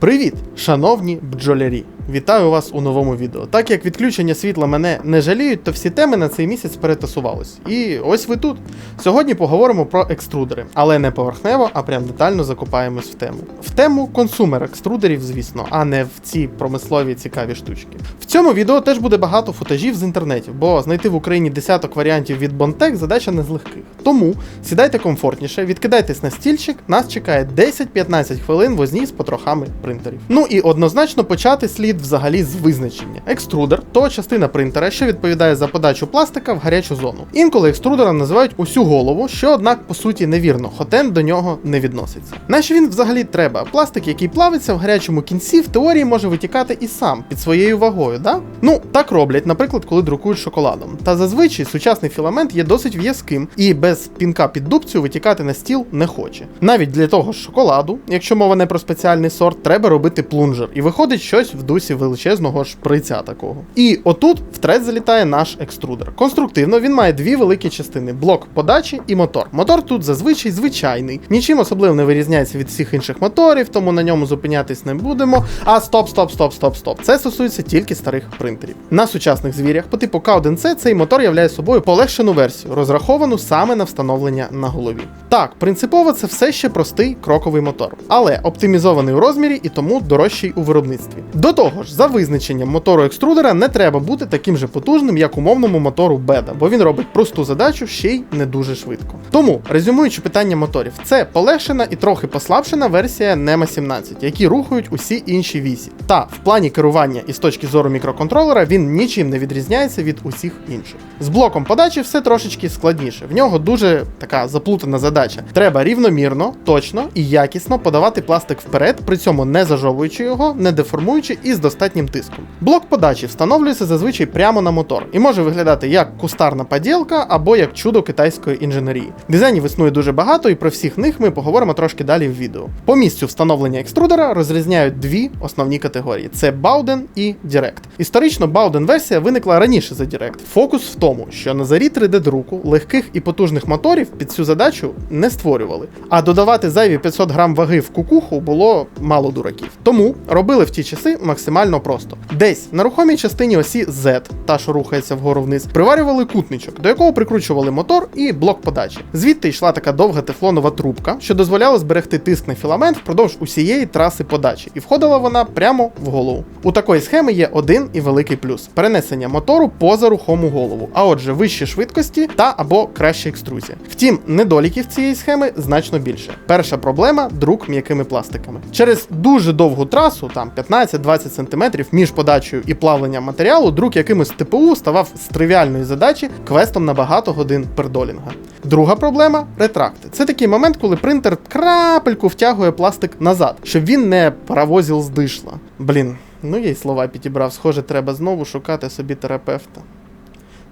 Привіт, шановні бджолярі! Вітаю вас у новому відео. Так як відключення світла мене не жаліють, то всі теми на цей місяць перетасувались. І ось ви тут. Сьогодні поговоримо про екструдери, але не поверхнево, а прям детально закопаємось в тему. В тему консумер екструдерів, звісно, а не в ці промислові цікаві штучки. В цьому відео теж буде багато футажів з інтернетів, бо знайти в Україні десяток варіантів від Bontech задача не з легких. Тому сідайте комфортніше, відкидайтесь на стільчик, нас чекає 10-15 хвилин возні з потрохами принтерів. Ну і однозначно почати слід взагалі з визначення. Екструдер то частина принтера, що відповідає за подачу пластика в гарячу зону. Інколи екструдером називають усю голову, що однак по суті невірно, хотен до нього не відноситься. Нащо він взагалі треба? Пластик, який плавиться в гарячому кінці, в теорії може витікати і сам під своєю вагою, да? Ну так роблять, наприклад, коли друкують шоколадом. Та зазвичай сучасний філамент є досить в'язким і без пінка під дубцю витікати на стіл не хоче. Навіть для того ж шоколаду, якщо мова не про спеціальний сорт, треба робити плунжер, і виходить щось в дусі величезного шприця такого. І отут в трет залітає наш екструдер. Конструктивно він має дві великі частини: блок подачі і мотор. Мотор тут зазвичай звичайний, нічим особливо не вирізняється від всіх інших моторів, тому на ньому зупинятись не будемо. А стоп, стоп, стоп, стоп, стоп. Це стосується тільки старих принтерів. На сучасних звірях по типу K1C цей мотор являє собою полегшену версію, розраховану саме на встановлення на голові. Так, принципово це все ще простий кроковий мотор, але оптимізований у розмірі і тому дорожчий у виробництві. До того ж, за визначенням мотору екструдера не треба бути таким же потужним, як умовному мотору беда, бо він робить просту задачу ще й не дуже швидко. Тому, резюмуючи питання моторів, це полегшена і трохи послабшена версія NEMA 17, які рухають усі інші вісі. Та в плані керування і з точки зору мікроконтролера він нічим не відрізняється від усіх інших. З блоком подачі все трошечки складніше. В нього дуже така заплутана задача. Треба рівномірно, точно і якісно подавати пластик вперед, при цьому не зажовуючи його, не деформуючи і з достатнім тиском. Блок подачі встановлюється зазвичай прямо на мотор і може виглядати як кустарна поділка або як чудо китайської інженерії. Дизайнів існує дуже багато, і про всіх них ми поговоримо трошки далі в відео. По місцю встановлення екструдера розрізняють дві основні категорії: це Bowden і Direct. Історично Bowden версія виникла раніше за Direct. Фокус в тому, що на зарі 3D-друку легких і потужних моторів під цю задачу не створювали, а додавати зайві 500 грам ваги в кукуху було мало дураків. Тому робили в ті часи максимально просто. Десь на рухомій частині осі Z, та що рухається вгору вниз, приварювали кутничок, до якого прикручували мотор і блок подачі. Звідти йшла така довга тефлонова трубка, що дозволяла зберегти тиск на філамент впродовж усієї траси подачі, і входила вона прямо в голову. У такої схеми є один і великий плюс: перенесення мотору поза рухому голову, а отже, вищі швидкості та або краща екструзія. Втім, недоліків цієї схеми значно більше. Перша проблема друк м'якими пластиками. Через дуже довгу трасу, там 15-20 см між подачею і плавленням матеріалу, друк якимось ТПУ ставав з тривіальної задачі квестом на багато годин пердолінга. Друга проблема ретракти. Це такий момент, коли принтер крапельку втягує пластик назад, щоб він не паровозив з дишла. Блін, ну я й слова підібрав. Схоже, треба знову шукати собі терапевта.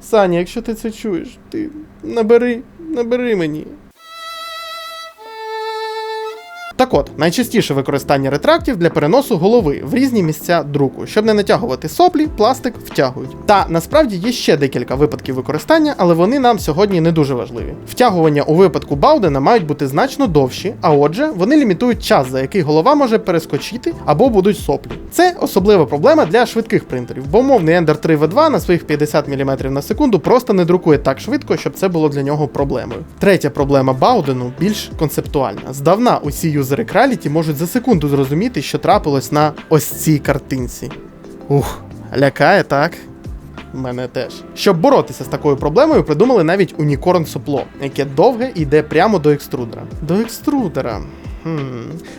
Саня, якщо ти це чуєш, ти набери, набери мені. Так от, найчастіше використання ретрактів для переносу голови в різні місця друку, щоб не натягувати соплі, пластик втягують. Та насправді є ще декілька випадків використання, але вони нам сьогодні не дуже важливі. Втягування у випадку Баудена мають бути значно довші, а отже, вони лімітують час, за який голова може перескочити або будуть соплі. Це особлива проблема для швидких принтерів, бо мовний Ender 3 V2 на своїх 50 мм на секунду просто не друкує так швидко, щоб це було для нього проблемою. Третя проблема Баудену більш концептуальна. Здавна усі юзери Краліті можуть за секунду зрозуміти, що трапилось на ось цій картинці. Ух, лякає, так? Мене теж. Щоб боротися з такою проблемою, придумали навіть унікорн сопло, яке довге йде прямо до екструдера. До екструдера. Хм.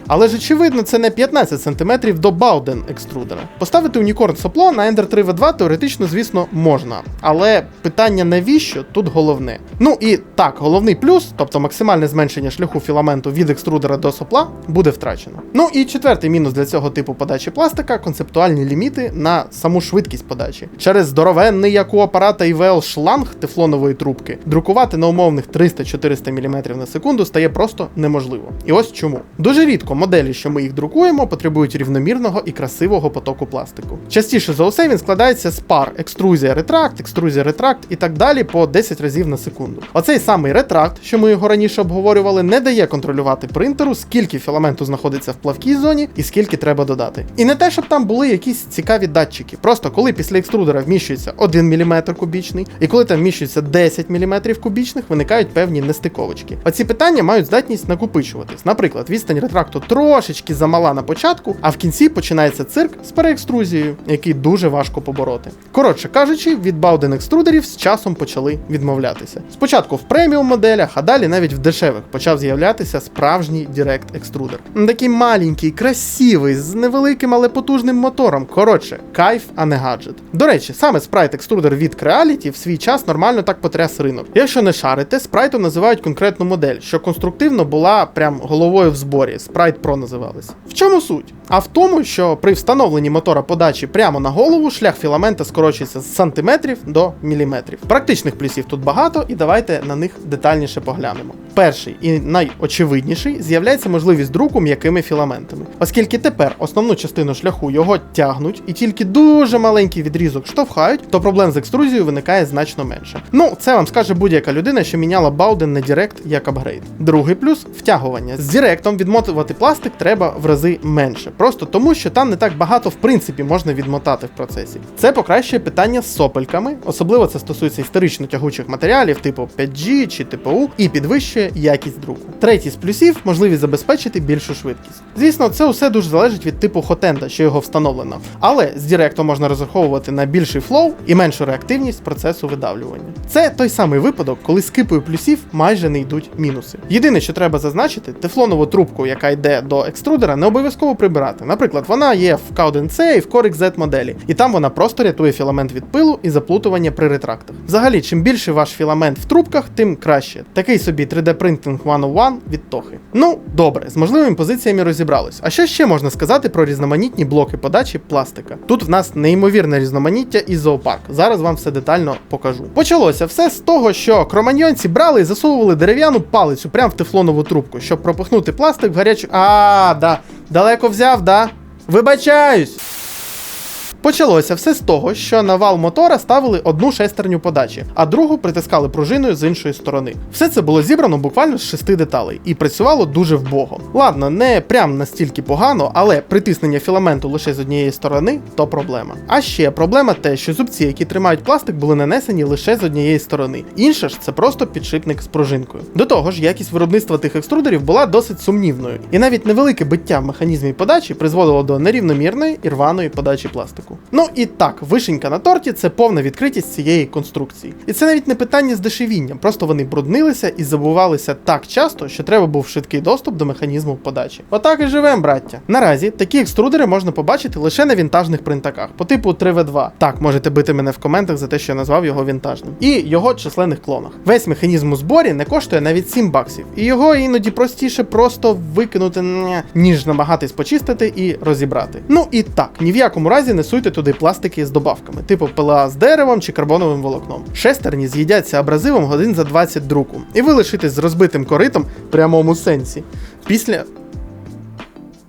Але ж очевидно, це не 15 см до Бауден екструдера. Поставити унікорн сопло на Ender 3 V2 теоретично, звісно, можна. Але питання навіщо тут головне. Ну і так, головний плюс, тобто максимальне зменшення шляху філаменту від екструдера до сопла, буде втрачено. Ну і четвертий мінус для цього типу подачі пластика концептуальні ліміти на саму швидкість подачі. Через здоровенний, як у апарата IVL шланг тефлонової трубки, друкувати на умовних 300-400 мм на секунду стає просто неможливо. І ось чому. Чому? Дуже рідко моделі, що ми їх друкуємо, потребують рівномірного і красивого потоку пластику. Частіше за усе він складається з пар екструзія ретракт, екструзія ретракт і так далі по 10 разів на секунду. Оцей самий ретракт, що ми його раніше обговорювали, не дає контролювати принтеру, скільки філаменту знаходиться в плавкій зоні і скільки треба додати. І не те, щоб там були якісь цікаві датчики. Просто коли після екструдера вміщується 1 мм кубічний, і коли там вміщується 10 мм кубічних, виникають певні нестиковочки. Оці питання мають здатність накопичуватись. Наприклад, відстань ретракту трошечки замала на початку, а в кінці починається цирк з переекструзією, який дуже важко побороти. Коротше кажучи, від Bowden екструдерів з часом почали відмовлятися. Спочатку в преміум моделях, а далі навіть в дешевих почав з'являтися справжній Direct екструдер. Такий маленький, красивий, з невеликим, але потужним мотором. Коротше, кайф, а не гаджет. До речі, саме спрайт екструдер від Creality в свій час нормально так потряс ринок. Якщо не шарите, спрайтом називають конкретну модель, що конструктивно була прям головою в зборі. Sprite Pro називалась. В чому суть? А в тому, що при встановленні мотора подачі прямо на голову шлях філамента скорочується з сантиметрів до міліметрів. Практичних плюсів тут багато, і давайте на них детальніше поглянемо. Перший і найочевидніший з'являється можливість друку м'якими філаментами, оскільки тепер основну частину шляху його тягнуть і тільки дуже маленький відрізок штовхають, то проблем з екструзією виникає значно менше. Ну, це вам скаже будь-яка людина, що міняла Bowden на Direct як апгрейд. Другий плюс втягування. З Директом відмотувати пластик треба в рази менше, просто тому, що там не так багато в принципі можна відмотати в процесі. Це покращує питання з сопельками, особливо це стосується історично тягучих матеріалів, типу 5G чи ТПУ, і підвищує якість друку. Третій з плюсів можливість забезпечити більшу швидкість. Звісно, це усе дуже залежить від типу хотенда, що його встановлено. Але з Директом можна розраховувати на більший флоу і меншу реактивність процесу видавлювання. Це той самий випадок, коли з кипою плюсів майже не йдуть мінуси. Єдине, що треба зазначити, тефлонову трубку, яка йде до екструдера, не обов'язково прибирати. Наприклад, вона є в K1C і в Corix Z моделі, і там вона просто рятує філамент від пилу і заплутування при ретрактах. Взагалі, чим більше ваш філамент в трубках, тим краще. Такий собі 3D Printing 101 від Тохи. Ну, добре, з можливими позиціями розібрались. А що ще можна сказати про різноманітні блоки подачі пластика? Тут в нас неймовірне різноманіття і зоопарк. Зараз вам все детально покажу. Почалося все з того, що кроманьйонці брали і засовували дерев'яну палицю прямо в тефлонову трубку, щоб пропихнути пластик в гарячу. А, да. Далеко взяв, да? Вибачаюсь! Почалося все з того, що на вал мотора ставили одну шестерню подачі, а другу притискали пружиною з іншої сторони. Все це було зібрано буквально з шести деталей і працювало дуже вбого. Ладно, не прям настільки погано, але притиснення філаменту лише з однієї сторони то проблема. А ще проблема те, що зубці, які тримають пластик, були нанесені лише з однієї сторони. Інша ж це просто підшипник з пружинкою. До того ж, якість виробництва тих екструдерів була досить сумнівною, і навіть невелике биття в механізмі подачі призводило до нерівномірної і рваної подачі пластику. Ну і так, вишенька на торті це повна відкритість цієї конструкції. І це навіть не питання здешевіння, просто вони бруднилися і забувалися так часто, що треба був швидкий доступ до механізму подачі. Отак і живем, браття. Наразі такі екструдери можна побачити лише на вінтажних принтаках, по типу 3V2. Так, можете бити мене в коментах за те, що я назвав його вінтажним. І його численних клонах. Весь механізм у зборі не коштує навіть 7 баксів, і його іноді простіше просто викинути, ніж намагатись почистити і розібрати. Ну і так, ні в якому разі не суйте туди пластики з добавками, типу ПЛА з деревом чи карбоновим волокном. Шестерні з'їдяться абразивом годин за 20 друку, і ви лишитесь з розбитим коритом в прямому сенсі. Після.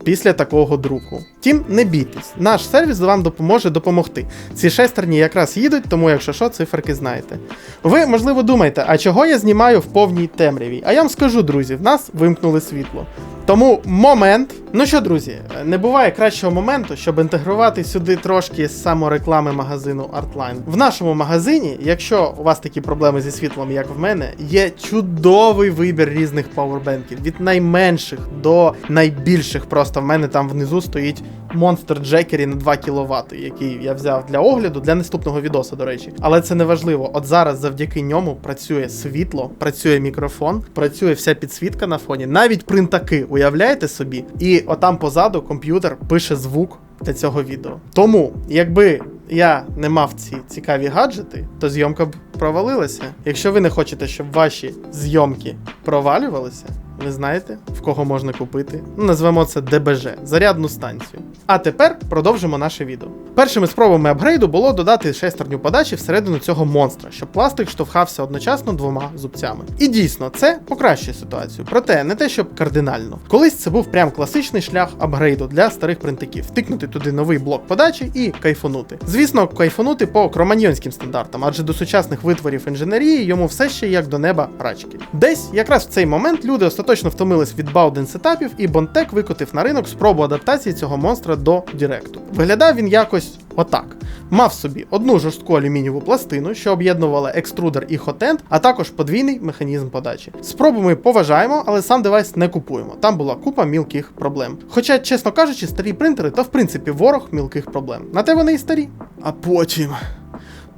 Після такого друку. Втім, не бійтесь, наш сервіс вам допоможе допомогти. Ці шестерні якраз їдуть, тому якщо що, циферки знаєте. Ви, можливо, думаєте, а чого я знімаю в повній темряві? А я вам скажу, друзі, в нас вимкнули світло. Тому момент. Ну що, друзі, не буває кращого моменту, щоб інтегрувати сюди трошки з самореклами магазину Artline. В нашому магазині, якщо у вас такі проблеми зі світлом, як в мене, є чудовий вибір різних пауербенків від найменших до найбільших. Просто в мене там внизу стоїть Monster Jackery на 2 кВт, який я взяв для огляду для наступного відоса, до речі. Але це не важливо. От зараз завдяки ньому працює світло, працює мікрофон, працює вся підсвітка на фоні, навіть принтаки, уявляєте собі? І отам позаду комп'ютер пише звук для цього відео. Тому, якби я не мав ці цікаві гаджети, то зйомка б провалилася. Якщо ви не хочете, щоб ваші зйомки провалювалися, ви знаєте, в кого можна купити. Назвемо це ДБЖ зарядну станцію. А тепер продовжимо наше відео. Першими спробами апгрейду було додати шестерню подачі всередину цього монстра, щоб пластик штовхався одночасно двома зубцями. І дійсно, це покращує ситуацію. Проте не те, щоб кардинально. Колись це був прям класичний шлях апгрейду для старих принтиків. Втикнути туди новий блок подачі і кайфанути. Звісно, кайфанути по кроманьйонським стандартам, адже до сучасних витворів інженерії йому все ще як до неба рачки. Десь якраз в цей момент люди остаточно втомились від бауден сетапів, і Бонтек викотив на ринок спробу адаптації цього монстра до Діректу. Виглядав він якось отак. Мав собі одну жорстку алюмінієву пластину, що об'єднувала екструдер і хотенд, а також подвійний механізм подачі. Спробу ми поважаємо, але сам девайс не купуємо. Там була купа мілких проблем. Хоча, чесно кажучи, старі принтери то в принципі ворог мілких проблем. На те вони і старі. А потім,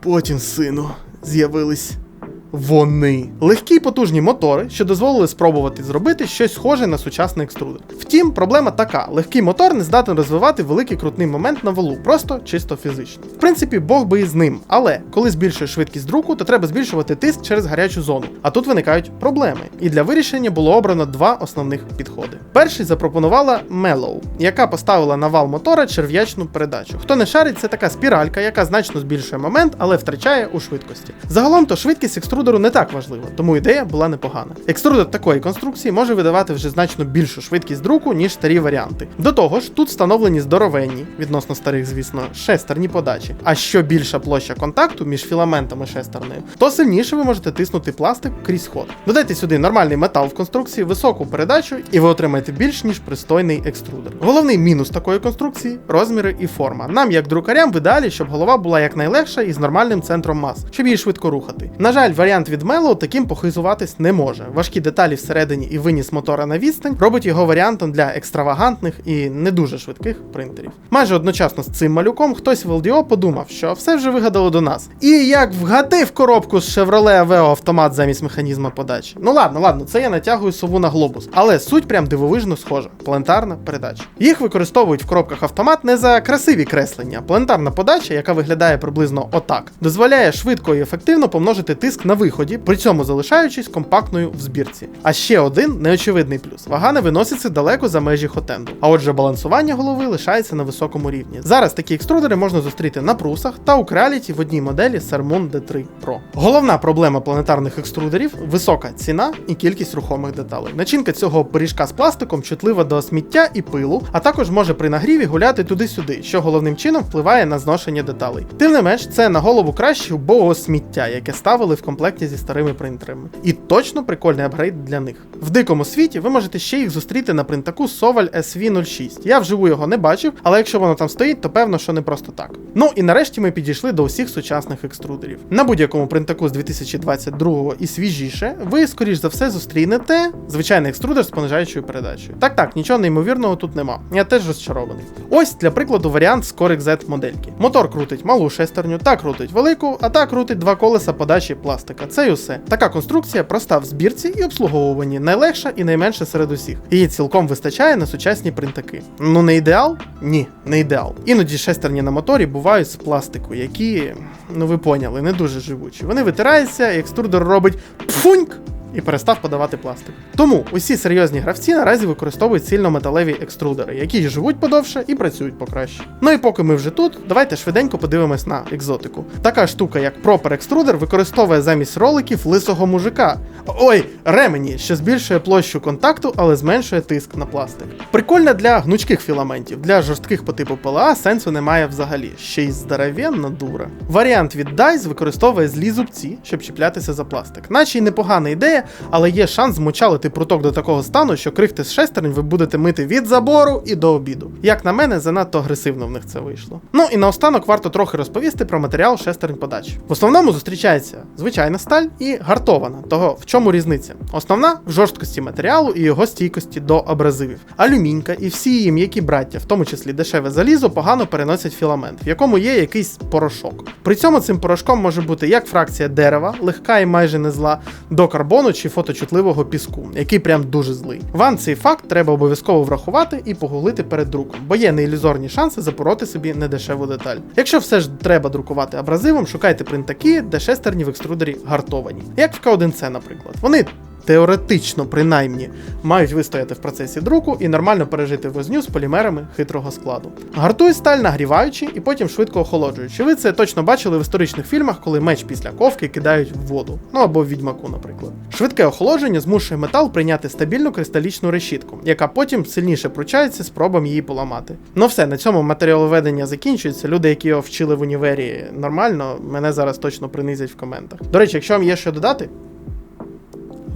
потім, сину, з'явились. Вони легкі й потужні мотори, що дозволили спробувати зробити щось схоже на сучасний екструдер. Втім, проблема така: легкий мотор не здатен розвивати великий крутний момент на валу, просто чисто фізично. В принципі, Бог би і з ним, але коли збільшуєш швидкість друку, то треба збільшувати тиск через гарячу зону. А тут виникають проблеми. І для вирішення було обрано два основних підходи. Перший запропонувала Mellow, яка поставила на вал мотора черв'ячну передачу. Хто не шарить, це така спіралька, яка значно збільшує момент, але втрачає у швидкості. Загалом то швидкість екструдеру не так важлива, тому ідея була непогана. Екструдер такої конструкції може видавати вже значно більшу швидкість друку, ніж старі варіанти. До того ж, тут встановлені здоровенні, відносно старих, звісно, шестерні подачі. А що більша площа контакту між філаментами шестернею, то сильніше ви можете тиснути пластик крізь ход. Додайте сюди нормальний метал в конструкції, високу передачу, і ви отримаєте більш ніж пристойний екструдер. Головний мінус такої конструкції розміри і форма. Нам, як друкарям, в ідеалі, щоб голова була якнайлегша і з нормальним центром мас, щоб її швидко рухати. На жаль, варіант від Melo таким похизуватись не може. Важкі деталі всередині і виніс мотора на відстань робить його варіантом для екстравагантних і не дуже швидких принтерів. Майже одночасно з цим малюком хтось в LDO подумав, що все вже вигадало до нас. І як вгатив коробку з Chevrolet Aveo автомат замість механізма подачі. Ну ладно, ладно, це я натягую сову на глобус, але суть прям дивовижно схожа. Планетарна передача. Їх використовують в коробках автомат не за красиві креслення. Планетарна подача, яка виглядає приблизно отак, дозволяє швидко і ефективно помножити тиск на виході, при цьому залишаючись компактною в збірці. А ще один неочевидний плюс: вага не виноситься далеко за межі хотенду. А отже, балансування голови лишається на високому рівні. Зараз такі екструдери можна зустріти на прусах та у Creality в одній моделі Sermon D3 Pro. Головна проблема планетарних екструдерів висока ціна і кількість рухомих деталей. Начинка цього пиріжка з пластиком чутлива до сміття і пилу, а також може при нагріві гуляти туди-сюди, що головним чином впливає на зношення деталей. Тим не менш, це на голову краще убогого сміття, яке ставили в комплекті зі старими принтерами. І точно прикольний апгрейд для них. В дикому світі ви можете ще їх зустріти на принтаку Soval SV06. Я вживу його не бачив, але якщо воно там стоїть, то певно, що не просто так. Ну і нарешті ми підійшли до усіх сучасних екструдерів. На будь-якому принтаку з 2022 і свіжіше, ви, скоріш за все, зустрінете звичайний екструдер з понижаючою передачею. Так, так, нічого неймовірного тут нема. Я теж розчарований. Ось для прикладу варіант з Corec Z модельки. Мотор крутить малу шестерню, та крутить велику, а та крутить два колеса подачі пластика. Це й усе. Така конструкція проста в збірці і обслуговуванні, найлегша і найменша серед усіх. Її цілком вистачає на сучасні принтаки. Ну не ідеал? Ні, не ідеал. Іноді шестерні на моторі бувають з пластику, які, ну ви поняли, не дуже живучі. Вони витираються, і екструдер робить пфуньк і перестав подавати пластик. Тому усі серйозні гравці наразі використовують сильнометалеві екструдери, які живуть подовше і працюють покраще. Ну і поки ми вже тут, давайте швиденько подивимось на екзотику. Така штука, як пропер екструдер, використовує замість роликів лисого мужика. Ой, ремені, що збільшує площу контакту, але зменшує тиск на пластик. Прикольна для гнучких філаментів, для жорстких по типу ПЛА сенсу немає взагалі. Ще й здоровенна дура. Варіант від DICE використовує злі зубці, щоб чіплятися за пластик. Наче й непогана ідея, але є шанс змочалити пруток до такого стану, що крихти з шестерень ви будете мити від забору і до обіду. Як на мене, занадто агресивно в них це вийшло. Ну і наостанок варто трохи розповісти про матеріал шестерень подач. В основному зустрічається звичайна сталь і гартована. Того в чому різниця? Основна в жорсткості матеріалу і його стійкості до абразивів. Алюмінька і всі її м'які браття, в тому числі дешеве залізо, погано переносять філамент, в якому є якийсь порошок. При цьому цим порошком може бути як фракція дерева, легка і майже не зла, до карбону чи фоточутливого піску, який прям дуже злий. Вам цей факт треба обов'язково врахувати і погуглити перед друком, бо є неілюзорні шанси запороти собі недешеву деталь. Якщо все ж треба друкувати абразивом, шукайте принтаки, де шестерні в екструдері гартовані, як в К1С, наприклад. Вони теоретично принаймні мають вистояти в процесі друку і нормально пережити возню з полімерами хитрого складу. Гартує сталь нагріваючи і потім швидко охолоджуючи. Ви це точно бачили в історичних фільмах, коли меч після ковки кидають в воду, ну або в відьмаку, наприклад. Швидке охолодження змушує метал прийняти стабільну кристалічну решітку, яка потім сильніше пручається спробам її поламати. Ну все, на цьому матеріаловедення закінчується. Люди, які його вчили в універі нормально, мене зараз точно принизять в коментах. До речі, якщо вам є що додати,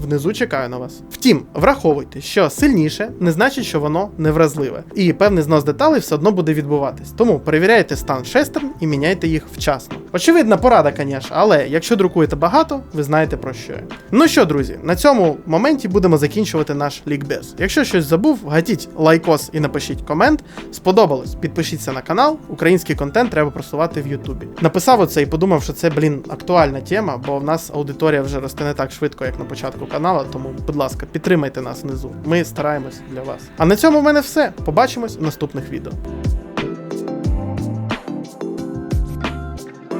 Внизу чекаю на вас. Втім, враховуйте, що сильніше не значить, що воно невразливе, і певний знос деталей все одно буде відбуватись. Тому перевіряйте стан шестерн і міняйте їх вчасно. Очевидна порада, звісно, але якщо друкуєте багато, ви знаєте про що. Ну що, друзі, на цьому моменті будемо закінчувати наш лікбез. Якщо щось забув, гатіть лайкос і напишіть комент. Сподобалось, підпишіться на канал. Український контент треба просувати в Ютубі. Написав оце і подумав, що це, блін, актуальна тема, бо в нас аудиторія вже росте не так швидко, як на початку каналу. Тому, будь ласка, підтримайте нас внизу. Ми стараємось для вас. А на цьому в мене все. Побачимось в наступних відео.